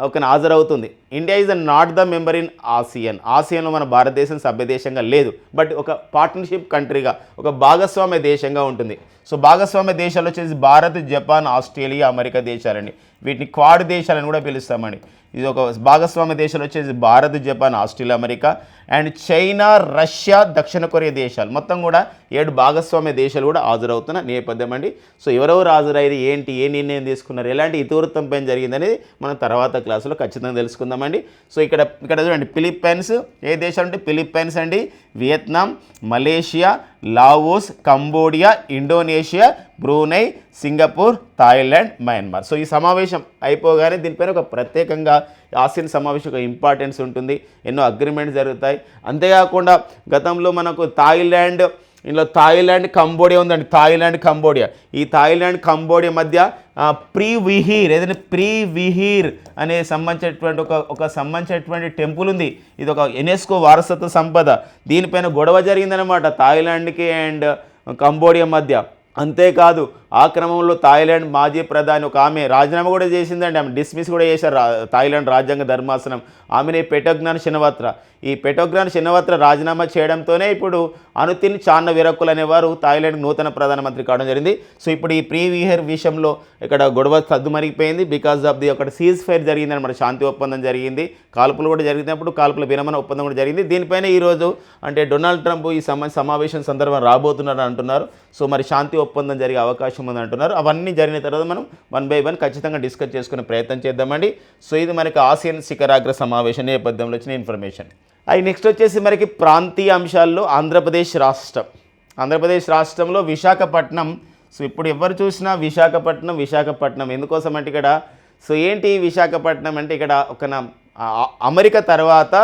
ఒక హాజరవుతుంది. India is not the member in ASEAN. ఆసియన్లో మన భారతదేశం సభ్యదేశంగా లేదు. బట్ ఒక పార్ట్నర్షిప్ కంట్రీగా ఒక భాగస్వామ్య దేశంగా ఉంటుంది. సో భాగస్వామ్య దేశాలు వచ్చేసి భారత్ జపాన్ ఆస్ట్రేలియా అమెరికా దేశాలండి. వీటిని క్వాడ్ దేశాలని కూడా పిలుస్తామండి. ఇది ఒక భాగస్వామ్య దేశాలు వచ్చేసి Bharat Japan Australia America. And China Russia దక్షిణ కొరియా దేశాలు. మొత్తం కూడా ఏడు భాగస్వామ్య దేశాలు కూడా హాజరవుతున్న నేపథ్యం అండి. సో ఎవరెవరు హాజరయ్యారు? ఏంటి? ఏ నిర్ణయం తీసుకున్నారు? ఎలాంటి ఇతివృత్తం పైన జరిగిందనేది మనం తర్వాత క్లాసులో ఖచ్చితంగా తెలుసుకుందామండి సో ఇక్కడ ఇక్కడ చూడండి. ఫిలిప్పైన్స్ ఏ దేశాలు అంటే ఫిలిప్పైన్స్ అండి Vietnam Malaysia Laos Cambodia Indonesia Brunei Singapore Thailand Myanmar. So ఈ సమావేశం అయిపోగానే దీనిపైన ఒక ప్రత్యేకంగా ఆసియన్ సమావేశం ఒక ఇంపార్టెన్స్ ఉంటుంది. ఎన్నో అగ్రిమెంట్స్ జరుగుతాయి. అంతేకాకుండా గతంలో మనకు థాయిలాండ్ ఇందులో థాయిలాండ్ కంబోడియా ఉందండి. Thailand Cambodia. ఈ థాయిలాండ్ కంబోడియా మధ్య ప్రీ విహీర్ ఏదైనా ప్రీ విహీర్ అనే సంబంధించినటువంటి ఒక ఒక సంబంధించినటువంటి టెంపుల్ ఉంది. ఇది ఒక యునెస్కో వారసత్వ సంపద. దీనిపైన గొడవ జరిగిందనమాట థాయిలాండ్కి అండ్ కంబోడియా మధ్య. అంతేకాదు ఆ క్రమంలో థాయిలాండ్ మాజీ ప్రధాని ఒక ఆమె రాజీనామా కూడా చేసిందండి. ఆమె డిస్మిస్ కూడా చేశారు. థాయిలాండ్ రాజ్యాంగ ధర్మాసనం. ఆమెనే పెటోగ్నాన్ శినవత్ర. ఈ పెటోగ్నాన్ శినవత్ర రాజీనామా చేయడంతోనే ఇప్పుడు అనుతిన్ చాన్న విరక్కులు అనేవారు థాయిలాండ్ నూతన ప్రధానమంత్రి కావడం జరిగింది. సో ఇప్పుడు ఈ ప్రీ విహర్ విషయంలో ఇక్కడ గొడవ సద్దుమరిగిపోయింది బికాస్ ఆఫ్ ది ఒక సీజ్ ఫైర్ జరిగింది అనమాట శాంతి ఒప్పందం జరిగింది. కాల్పులు కూడా జరిగినప్పుడు కాల్పుల విరమణ ఒప్పందం కూడా జరిగింది. దీనిపైన ఈరోజు అంటే డొనాల్డ్ ట్రంప్ ఈ సమ సమావేశం సందర్భం రాబోతున్నారు అంటున్నారు. సో మరి శాంతి ఒప్పందం జరిగే అవకాశం ఉంది అంటున్నారు. అవన్నీ జరిగిన తర్వాత మనం వన్ బై వన్ ఖచ్చితంగా డిస్కస్ చేసుకునే ప్రయత్నం చేద్దామండి. సో ఇది మనకి ఆసియన్ శిఖరాగ్ర సమావేశం నేపథ్యంలో వచ్చిన ఇన్ఫర్మేషన్ అవి నెక్స్ట్ వచ్చేసి మనకి ప్రాంతీయ అంశాల్లో ఆంధ్రప్రదేశ్ రాష్ట్రం. ఆంధ్రప్రదేశ్ రాష్ట్రంలో విశాఖపట్నం. సో ఇప్పుడు ఎవరు చూసినా విశాఖపట్నం విశాఖపట్నం ఎందుకోసం అంటే ఇక్కడ? సో ఏంటి విశాఖపట్నం అంటే ఇక్కడ ఒక అమెరికా తర్వాత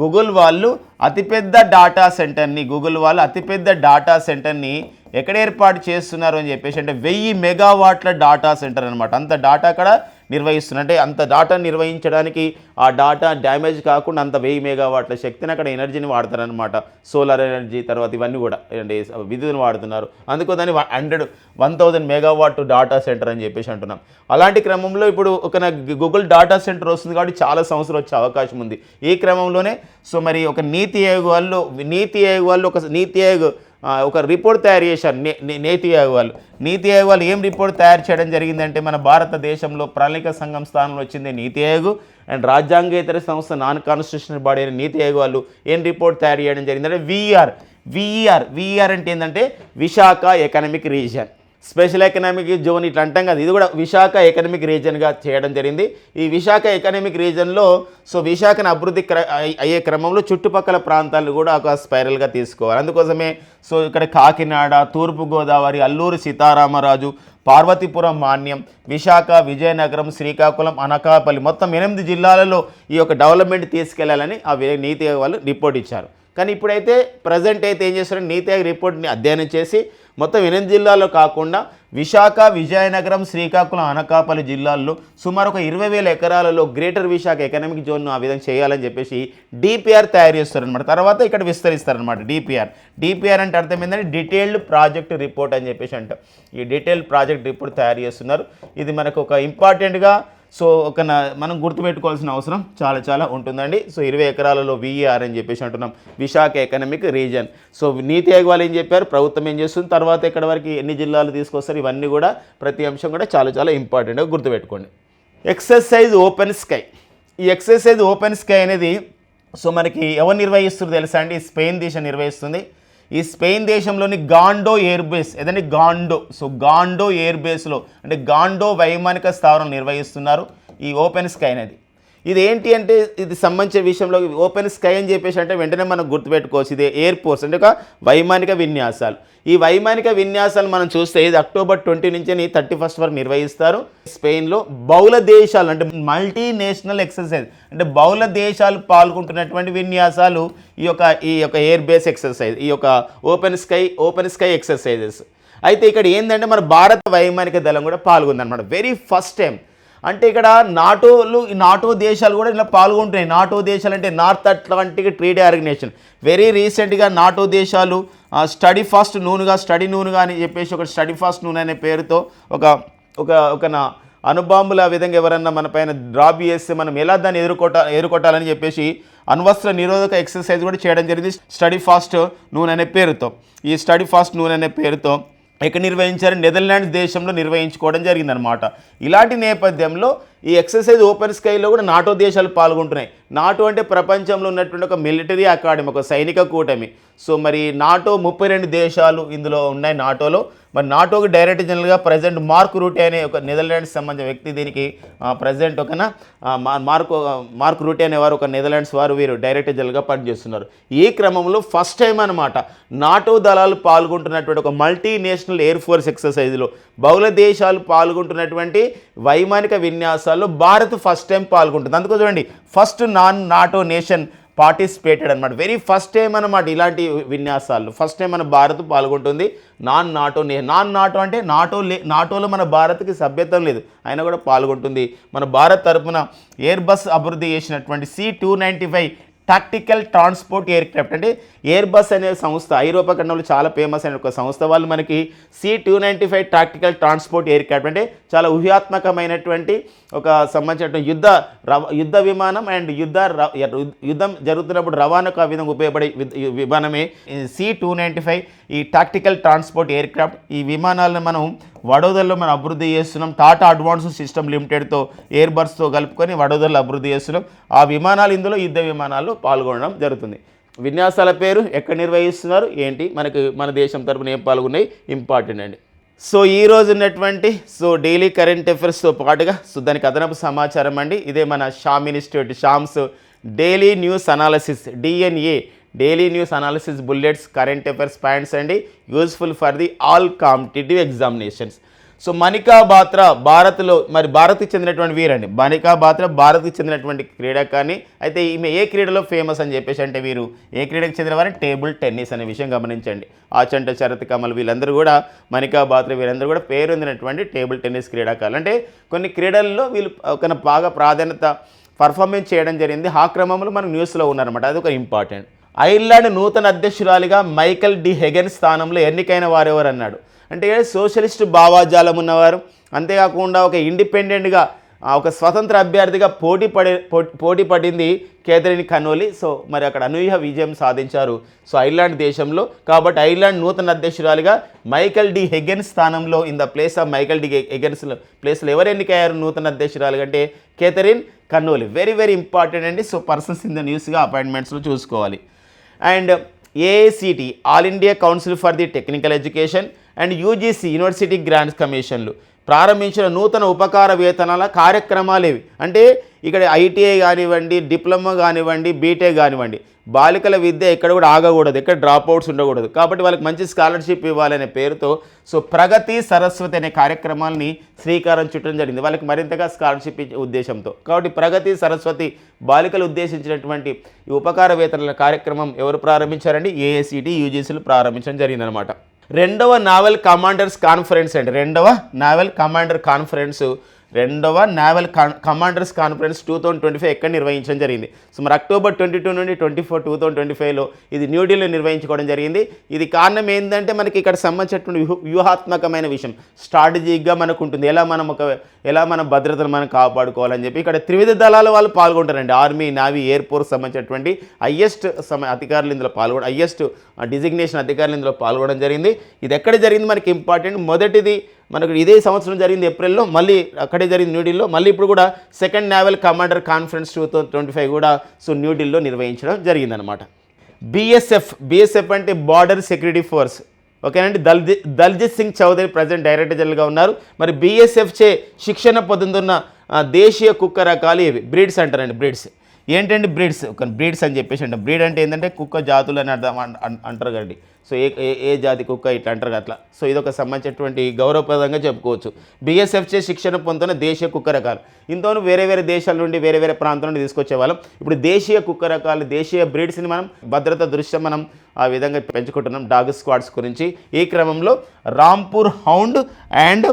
గూగుల్ వాళ్ళు అతిపెద్ద డాటా సెంటర్ని గూగుల్ వాళ్ళు అతిపెద్ద డాటా సెంటర్ని ఎక్కడ ఏర్పాటు చేస్తున్నారు అని చెప్పేసి అంటే వెయ్యి మెగావాట్ల డాటా సెంటర్ అనమాట అంత డాటా అక్కడ నిర్వహిస్తున్నారు. అంటే అంత డాటా నిర్వహించడానికి ఆ డాటా డ్యామేజ్ కాకుండా అంత వెయ్యి మెగావాట్ల శక్తిని అక్కడ ఎనర్జీని వాడతారనమాట సోలార్ ఎనర్జీ తర్వాత ఇవన్నీ కూడా అంటే విద్యుత్ని వాడుతున్నారు. అందుకో దాన్ని hundred one thousand megawatt data centre అని చెప్పేసి అంటున్నాం. అలాంటి క్రమంలో ఇప్పుడు ఒక గూగుల్ డాటా సెంటర్ వస్తుంది కాబట్టి చాలా సంవత్సరం వచ్చే అవకాశం ఉంది. ఈ క్రమంలోనే సో మరి ఒక నీతి ఆయోగ్ వాళ్ళు నీతి ఆయోగ్ వాళ్ళు ఒక నీతి ఆయోగ్ ఒక రిపోర్ట్ తయారు చేశారు నే- నీతి ఆయోగ్ వాళ్ళు నీతి ఆయోగ్ వాళ్ళు ఏం రిపోర్ట్ తయారు చేయడం జరిగిందంటే మన భారతదేశంలో ప్రణాళిక సంఘం స్థానంలో వచ్చింది నీతి ఆయోగ్ అండ్ రాజ్యాంగేతర సంస్థ నాన్ కాన్స్టిట్యూషనల్ బాడీ అయిన నీతి ఆయోగ్ వాళ్ళు ఏం రిపోర్ట్ తయారు చేయడం జరిగిందంటే విఆర్ విఈఆర్ విఈఆర్ అంటే ఏంటంటే Visakha economic region. Special economic zone ఇట్లా అంటాం కదా ఇది కూడా విశాఖ ఎకనామిక్ రీజన్గా చేయడం జరిగింది. ఈ విశాఖ ఎకనామిక్ రీజన్లో సో విశాఖను అభివృద్ధి క్ర అయ్యే క్రమంలో చుట్టుపక్కల ప్రాంతాలను కూడా ఒక స్పైరల్గా తీసుకోవాలి. అందుకోసమే సో ఇక్కడ కాకినాడ తూర్పుగోదావరి అల్లూరు సీతారామరాజు పార్వతీపురం మాన్యం విశాఖ విజయనగరం శ్రీకాకుళం అనకాపల్లి మొత్తం ఎనిమిది జిల్లాలలో ఈ యొక్క డెవలప్మెంట్ తీసుకెళ్ళాలని ఆ వే- నీతి వాళ్ళు రిపోర్ట్ ఇచ్చారు. కానీ ఇప్పుడైతే ప్రజెంట్ అయితే ఏం చేస్తారంటే నీతి ఆయోగ్ రిపోర్ట్ని అధ్యయనం చేసి మొత్తం ఎనిమిది జిల్లాల్లో కాకుండా విశాఖ విజయనగరం శ్రీకాకుళం అనకాపల్లి జిల్లాల్లో సుమారు ఒక ఇరవై వేల ఎకరాలలో గ్రేటర్ విశాఖ ఎకనామిక్ జోన్ను ఆ విధంగా చేయాలని చెప్పేసి డిపిఆర్ తయారు చేస్తారనమాట తర్వాత ఇక్కడ విస్తరిస్తారనమాట డిపిఆర్. డిపిఆర్ అంటే అర్థం ఏంటంటే డీటెయిల్డ్ ప్రాజెక్ట్ రిపోర్ట్ అని చెప్పేసి అంట. ఈ డీటెయిల్డ్ ప్రాజెక్ట్ రిపోర్ట్ తయారు చేస్తున్నారు. ఇది మనకు ఒక ఇంపార్టెంట్గా సో ఒక నా- మనం గుర్తుపెట్టుకోవాల్సిన అవసరం చాలా చాలా ఉంటుందండి. సో ఇరవై ఎకరాలలో విఈఆర్ అని చెప్పేసి అంటున్నాం. విశాఖ ఎకనమిక్ రీజన్ సో నీతి ఆయోగ్ వాళ్ళు ఏం చెప్పారు? ప్రభుత్వం ఏం చేస్తుంది? తర్వాత ఎక్కడ వరకు ఎన్ని జిల్లాలు తీసుకొస్తారు? ఇవన్నీ కూడా ప్రతి అంశం కూడా చాలా చాలా ఇంపార్టెంట్గా గుర్తుపెట్టుకోండి. ఎక్సర్సైజ్ ఓపెన్ స్కై ఈ ఎక్సర్సైజ్ ఓపెన్ స్కై అనేది సో మనకి ఎవరు నిర్వహిస్తుంది తెలుసా అండి? స్పెయిన్ దేశం నిర్వహిస్తుంది. ఈ స్పెయిన్ దేశంలోని గాండో ఎయిర్ బేస్ ఏదంటే గాండో? సో గాండో ఎయిర్ బేస్లో అంటే గాండో వైమానిక స్థావరం నిర్వహిస్తున్నారు ఈ ఓపెన్ స్కై అనేది ఇది ఏంటి అంటే ఇది సంబంధించిన విషయంలో ఓపెన్ స్కై అని చెప్పేసి అంటే వెంటనే మనం గుర్తుపెట్టుకోవచ్చు. ఇది ఎయిర్ ఫోర్స్ అంటే ఒక వైమానిక విన్యాసాలు. ఈ వైమానిక విన్యాసాలు మనం చూస్తే ఇది అక్టోబర్ ట్వంటీ నుంచి థర్టీ ఫస్ట్ వరకు నిర్వహిస్తారు. స్పెయిన్లో బహుళ దేశాలు అంటే మల్టీ నేషనల్ ఎక్సర్సైజ్ అంటే బహుళ దేశాలు పాల్గొంటున్నటువంటి విన్యాసాలు ఈ యొక్క ఈ యొక్క ఎయిర్ బేస్ ఎక్సర్సైజ్ ఈ యొక్క open sky open sky exercises అయితే ఇక్కడ ఏంటంటే మన భారత వైమానిక దళం కూడా పాల్గొందన్నమాట. వెరీ ఫస్ట్ టైం అంటే ఇక్కడ నాటోలు ఈ నాటో దేశాలు కూడా ఇలా పాల్గొంటున్నాయి. నాటో దేశాలు అంటే north Atlantic trade organisation very రీసెంట్గా నాటో దేశాలు స్టడీ ఫాస్ట్ నూనెగా స్టడీ నూనెగా అని చెప్పేసి ఒక స్టడీ ఫాస్ట్ నూనె అనే పేరుతో ఒక ఒక ఒక నా అణుబాంబుల విధంగా ఎవరన్నా మన పైన డ్రాప్ చేస్తే మనం ఎలా దాన్ని ఎదుర్కొట ఎదుర్కొట్టాలని చెప్పేసి అణ్వస్త్ర నిరోధక ఎక్సర్సైజ్ కూడా చేయడం జరిగింది. స్టడీ ఫాస్ట్ నూనె అనే పేరుతో. ఈ స్టడీ ఫాస్ట్ నూనె అనే పేరుతో ఎక్కడ నిర్వహించారు? నెదర్లాండ్స్ దేశంలో నిర్వహించుకోవడం జరిగిందనమాట ఇలాంటి నేపథ్యంలో ఈ ఎక్సర్సైజ్ ఓపెన్ స్కైలో కూడా నాటో దేశాలు పాల్గొంటున్నాయి. నాటో అంటే ప్రపంచంలో ఉన్నటువంటి ఒక మిలిటరీ అకాడమీ ఒక సైనిక కూటమి. సో మరి నాటో ముప్పై రెండు దేశాలు ఇందులో ఉన్నాయి నాటోలో. మరి నాటోకి డైరెక్టర్ జనరల్గా ప్రజెంట్ మార్క్ రూటే అనే ఒక నెదర్లాండ్స్ సంబంధించిన వ్యక్తి దీనికి ప్రజెంట్ ఒకన మా- మార్క్ మార్క్ రూటే అనేవారు ఒక నెదర్లాండ్స్ వారు వీరు డైరెక్టర్ జనరల్గా పనిచేస్తున్నారు. ఈ క్రమంలో ఫస్ట్ టైం అనమాట నాటో దళాలు పాల్గొంటున్నటువంటి ఒక మల్టీ నేషనల్ ఎయిర్ ఫోర్స్ ఎక్సర్సైజ్లో బహుళ దేశాలు పాల్గొంటున్నటువంటి వైమానిక విన్యాసాల్లో భారత్ ఫస్ట్ టైం పాల్గొంటుంది. అందుకో చూడండి first non NATO nation participated అనమాట వెరీ ఫస్ట్ టైం అనమాట ఇలాంటి విన్యాసాలు. ఫస్ట్ టైం మన భారత్ పాల్గొంటుంది. నాన్ నాటో నాన్ నాటో అంటే నాటో లే నాటోలో మన భారత్కి సభ్యత్వం లేదు. అయినా కూడా పాల్గొంటుంది. మన భారత్ తరపున ఎయిర్ బస్ అభివృద్ధి చేసినటువంటి C two ninety five tactical transport aircraft అంటే ఎయిర్ బస్ అనే సంస్థ ఐరోపా ఖండంలో చాలా ఫేమస్ అయిన ఒక సంస్థ. వాళ్ళు మనకి C two ninety five tactical transport aircraft అంటే చాలా ఊహాత్మకమైనటువంటి ఒక సంబంధించిన యుద్ధ రవ యుద్ధ విమానం అండ్ యుద్ధ ర- యుద్ధం జరుగుతున్నప్పుడు రవాణాకు ఆ విధంగా ఉపయోగపడే విమానమే. సి టూ నైంటీ ఫైవ్ ఈ టాక్టికల్ ట్రాన్స్పోర్ట్ ఎయిర్ క్రాఫ్ట్ ఈ విమానాలను మనం వడోదరలో మనం అభివృద్ధి చేస్తున్నాం. టాటా అడ్వాన్స్ సిస్టమ్ లిమిటెడ్తో ఎయిర్ బర్స్తో కలుపుకొని వడోదరలో అభివృద్ధి చేస్తున్నాం. ఆ విమానాలు ఇందులో యుద్ధ విమానాలు పాల్గొనడం జరుగుతుంది. విన్యాసాల పేరు ఎక్కడ నిర్వహిస్తున్నారు? ఏంటి? మనకు మన దేశం తరపున ఏం పాల్గొన్నాయి? ఇంపార్టెంట్ అండి. సో ఈ రోజు ఉన్నటువంటి సో డైలీ కరెంట్ అఫైర్స్తో పాటుగా సో దానికి అదనపు సమాచారం అండి. ఇదే మన Sham institute Sham's daily news analysis DNA daily news analysis bullets current affairs points అండి useful for the all competitive examinations. So Manika Batra భారత్లో మరి భారత్కి చెందినటువంటి వీరండి. మనికా బాత్రా భారత్కి చెందినటువంటి క్రీడాకారిణి. అయితే ఈమె ఏ క్రీడలో ఫేమస్ అని చెప్పేసి అంటే వీరు ఏ క్రీడకి చెందినవారు టేబుల్ టెన్నిస్ అనే విషయం గమనించండి. ఆచంట శరత్ కమల్ వీళ్ళందరూ కూడా మనికా బాత్రా వీరందరూ కూడా పేరొందినటువంటి టేబుల్ టెన్నిస్ క్రీడాకారులు. అంటే కొన్ని క్రీడల్లో వీళ్ళు ఒక బాగా ప్రాధాన్యత పర్ఫార్మెన్స్ చేయడం జరిగింది. ఆ క్రమంలో మనకు న్యూస్లో ఉన్నారన్నమాట. అది ఒక ఇంపార్టెంట్. ఐర్లాండ్ నూతన అధ్యక్షురాలిగా మైకల్ డి హెగెన్ స్థానంలో ఎన్నికైన వారెవరు అన్నాడు అంటే సోషలిస్ట్ భావాజాలం ఉన్నవారు? అంతేకాకుండా ఒక ఇండిపెండెంట్గా ఒక స్వతంత్ర అభ్యర్థిగా పోటీ పడి పో- పోటీ పడింది కేథరిన్ కనోలి. సో మరి అక్కడ అనూహ్య విజయం సాధించారు. సో ఐర్లాండ్ దేశంలో. కాబట్టి ఐర్లాండ్ నూతన అధ్యక్షురాలిగా మైకల్ డి హెగెన్ స్థానంలో in the place of Michael D Higgins's ప్లేస్లో ఎవరు ఎన్నికయ్యారు నూతన అధ్యక్షురాలు అంటే Catherine Connolly very very important అండి. సో పర్సన్స్ ఇన్ ద న్యూస్గా అపాయింట్మెంట్స్లో చూసుకోవాలి. And AICTE all India council for the technical education and UGC university grants కమిషన్లు ప్రారంభించిన నూతన ఉపకార వేతనాల కార్యక్రమాలు ఇవి. అంటే ఇక్కడ ఐటీఐ కానివ్వండి డిప్లొమా కానివ్వండి బీటెక్ కానివ్వండి. బాలికల విద్య ఎక్కడ కూడా ఆగకూడదు ఎక్కడ డ్రాప్ అవుట్స్ ఉండకూడదు. కాబట్టి వాళ్ళకి మంచి స్కాలర్షిప్ ఇవ్వాలనే పేరుతో సో ప్రగతి సరస్వతి అనే కార్యక్రమాల్ని శ్రీకారం చుట్టడం జరిగింది. వాళ్ళకి మరింతగా స్కాలర్షిప్ ఉద్దేశంతో. కాబట్టి ప్రగతి సరస్వతి బాలికలు ఉద్దేశించినటువంటి ఈ ఉపకార వేతనల కార్యక్రమం ఎవరు ప్రారంభించారండి? ఏఐసిటి యూజీసీలు ప్రారంభించడం జరిగిందనమాట. రెండవ నావెల్ కమాండర్స్ కాన్ఫరెన్స్ అండి. రెండవ నావెల్ కమాండర్ కాన్ఫరెన్స్ రెండవ naval commanders conference two thousand twenty five ఎక్కడ నిర్వహించడం జరిగింది? సో మరి అక్టోబర్ ట్వంటీ టూ నుండి twenty four two thousand twenty ఫైవ్లో ఇది న్యూఢిల్లీలో నిర్వహించుకోవడం జరిగింది. ఇది కారణం ఏంటంటే మనకి ఇక్కడ సంబంధించినటువంటి వ్యూహ- వ్యూహాత్మకమైన విషయం. స్ట్రాటజీగా మనకు ఉంటుంది. ఎలా మనం ఒక ఎలా మన భద్రతను మనం కాపాడుకోవాలని చెప్పి ఇక్కడ త్రివిధ దళాల వాళ్ళు పాల్గొంటారండి. ఆర్మీ నావీ ఎయిర్ ఫోర్స్ సంబంధించినటువంటి హయ్యెస్ట్ సమ అధికారులు ఇందులో పాల్గొన హయ్యెస్ట్ డిజిగ్నేషన్ అధికారులు ఇందులో పాల్గొనడం జరిగింది. ఇది ఎక్కడ జరిగింది? మనకి ఇంపార్టెంట్ మొదటిది మనకు ఇదే సంవత్సరం జరిగింది ఏప్రిల్లో మళ్ళీ అక్కడే జరిగింది న్యూఢిల్లీలో మళ్ళీ ఇప్పుడు కూడా second naval commander conference two thousand twenty five కూడా సో న్యూఢిల్లీలో నిర్వహించడం జరిగిందనమాట బీఎస్ఎఫ్ బీఎస్ఎఫ్ అంటే బార్డర్ సెక్యూరిటీ ఫోర్స్ ఓకేనండి? దల్జి దల్జిత్ సింగ్ చౌదరి ప్రజెంట్ డైరెక్టర్ జనరల్గా ఉన్నారు. మరి బీఎస్ఎఫ్ చే శిక్షణ పొందుతున్న దేశీయ కుక్క రకాలు ఇవి బ్రీడ్స్ అంటారండి బ్రీడ్స్. ఏంటండి బ్రీడ్స్? ఒక బ్రీడ్స్ అని చెప్పేసి అంటే బ్రీడ్ అంటే ఏంటంటే కుక్క జాతులు అని అర్థం అంటారు కదండి. సో ఏ ఏ ఏ జాతి కుక్క ఇట్లా అంటారు అట్లా. సో ఇది ఒక సంబంధించినటువంటి గౌరవప్రదంగా చెప్పుకోవచ్చు. బీఎస్ఎఫ్ చే శిక్షణ పొందుతున్న దేశీయ కుక్క రకాలు. ఇంతవరకు వేరే వేరే దేశాల నుండి వేరే వేరే ప్రాంతాల నుండి తీసుకొచ్చే వాళ్ళం. ఇప్పుడు దేశీయ కుక్క రకాలు దేశీయ బ్రీడ్స్ని మనం భద్రత దృష్ట్యా మనం ఆ విధంగా పెంచుకుంటున్నాం. డాగ్ స్క్వాడ్స్ గురించి. ఈ క్రమంలో Rampur hound and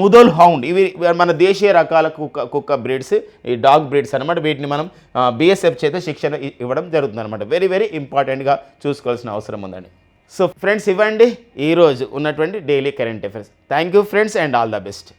Mudhol hound. ఇవి మన దేశీయ రకాల కుక్క కుక్క బ్రీడ్స్ ఈ డాగ్ బ్రీడ్స్ అనమాట వీటిని మనం బీఎస్ఎఫ్ చేత శిక్షణ ఇవ్వడం జరుగుతుంది అనమాట వెరీ వెరీ ఇంపార్టెంట్గా చూసుకోవాల్సిన అవసరం ఉందండి. సో ఫ్రెండ్స్ ఇవ్వండి. ఈరోజు ఉన్నటువంటి daily current affairs. Thank you friends and all the best